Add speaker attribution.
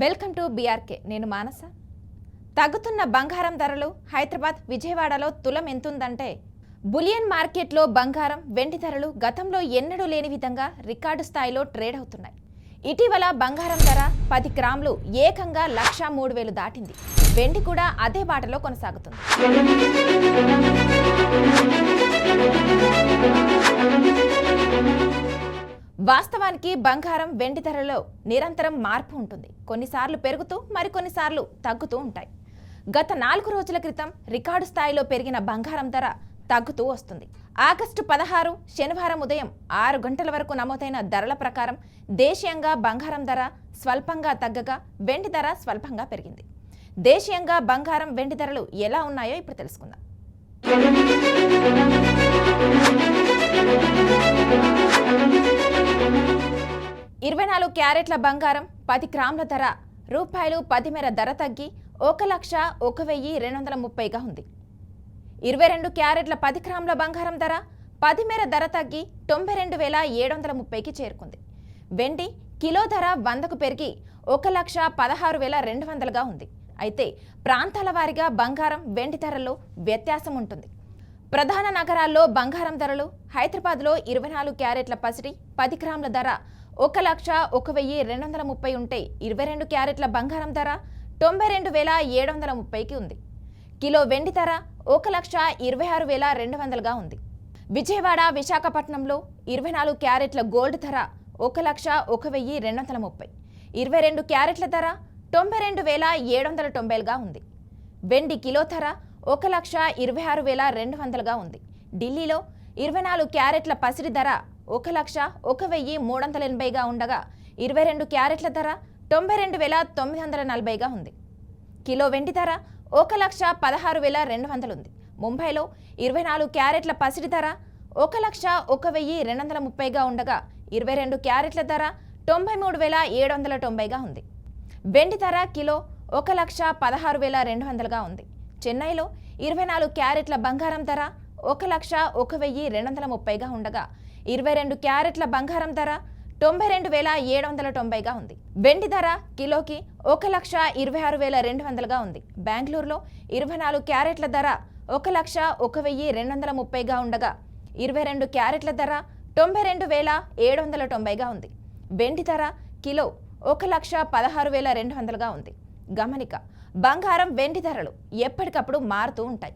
Speaker 1: Welcome to BRK. నేను మానస. తగ్గుతున్న బంగారం ధరలు హైదరాబాద్ విజయవాడలో తులం ఎంతుందంటే బులియన్ మార్కెట్లో బంగారం వెండి ధరలు గతంలో ఎన్నడూ లేని విధంగా రికార్డు స్థాయిలో ట్రేడ్ అవుతున్నాయి. ఇటీవల బంగారం ధర పది గ్రాములు ఏకంగా లక్ష మూడు వేలు దాటింది. వెండి కూడా అదే బాటలో కొనసాగుతుంది. వాస్తవానికి బంగారం వెండి ధరలో నిరంతరం మార్పు ఉంటుంది. కొన్నిసార్లు పెరుగుతూ మరికొన్నిసార్లు తగ్గుతూ ఉంటాయి. గత నాలుగు రోజుల క్రితం రికార్డు స్థాయిలో పెరిగిన బంగారం ధర తగ్గుతూ వస్తుంది. ఆగస్టు పదహారు శనివారం ఉదయం ఆరు గంటల వరకు నమోదైన ధరల ప్రకారం దేశీయంగా బంగారం ధర స్వల్పంగా తగ్గగా వెండి ధర స్వల్పంగా పెరిగింది. దేశీయంగా బంగారం వెండి ధరలు ఎలా ఉన్నాయో ఇప్పుడు తెలుసుకుందాం. క్యారెట్ల బంగారం పది గ్రాముల ధర. రూపాయలు పది మేర ధర తగ్గి ఒక లక్ష ఒక వెయ్యి రెండు వందల ముప్పైగా ఉంది. ఇరవై రెండు క్యారెట్ల పది గ్రాముల బంగారం ధర పది మేర ధర తగ్గి తొంభై రెండు వేల ఏడు వందల ముప్పైకి చేరుకుంది. వెండి కిలో ధర వందకు పెరిగి ఒక లక్ష పదహారు వేల రెండు వందలుగా ఉంది. అయితే ప్రాంతాల వారీగా బంగారం వెండి ధరల్లో వ్యత్యాసం ఉంటుంది. ప్రధాన నగరాల్లో బంగారం ధరలు హైదరాబాద్లో ఇరవై నాలుగు క్యారెట్ల పసిడి పది గ్రాముల ధర ఒక లక్ష ఒక వెయ్యి రెండు వందల ముప్పై ఉంటే ఇరవై రెండు క్యారెట్ల బంగారం ధర తొంభై రెండు వేల ఏడు వందల ముప్పైకి ఉంది. కిలో వెండి ధర ఒక లక్ష ఇరవై ఆరు వేల రెండు వందలుగా ఉంది. విజయవాడ విశాఖపట్నంలో ఇరవై నాలుగు క్యారెట్ల గోల్డ్ ధర ఒక లక్ష ఒక వెయ్యి రెండు వందల ముప్పై. ఇరవై రెండు క్యారెట్ల ధర తొంభై రెండు వేల ఏడు వందల తొంభైలుగా ఉంది. వెండి కిలో ధర ఒక లక్ష ఇరవై ఆరు వేల రెండు వందలుగా ఉంది. ఢిల్లీలో ఇరవై నాలుగు క్యారెట్ల పసిడి ధర ఒక లక్ష ఒక వెయ్యి మూడు వందల ఎనభైగా ఉండగా ఇరవై రెండు క్యారెట్ల ధర తొంభై రెండు వేల తొమ్మిది వందల నలభైగా ఉంది. కిలో వెండి ధర ఒక లక్ష పదహారు వేల రెండు వందలు ఉంది. ముంబైలో ఇరవై నాలుగు క్యారెట్ల పసిడి ధర ఒక లక్ష ఒక వెయ్యి రెండు వందల ముప్పైగా ఉండగా ఇరవై రెండు క్యారెట్ల ధర తొంభై మూడు వేల ఏడు వందల తొంభైగా ఉంది. వెండి ధర కిలో ఒక లక్ష పదహారు వేల రెండు వందలుగా ఉంది. చెన్నైలో ఇరవై నాలుగు క్యారెట్ల బంగారం ధర ఒక లక్ష ఒక వెయ్యి రెండు వందల ముప్పైగా ఉండగా ఇరవై రెండు క్యారెట్ల బంగారం ధర తొంభై రెండు వేల ఏడు వందల తొంభైగా ఉంది. వెండి ధర కిలోకి ఒక లక్ష ఇరవై ఆరు వేల రెండు వందలుగా ఉంది. బెంగళూరులో ఇరవై నాలుగు క్యారెట్ల ధర ఒక లక్ష ఒక వెయ్యి రెండు వందల ముప్పైగా ఉండగా ఇరవై రెండు క్యారెట్ల ధర తొంభై రెండు వేల ఏడు వందల తొంభైగా ఉంది. వెండి ధర కిలో ఒక లక్ష పదహారు వేల రెండు వందలుగా ఉంది. గమనిక. బంగారం వెండి ధరలు ఎప్పటికప్పుడు మారుతూ ఉంటాయి.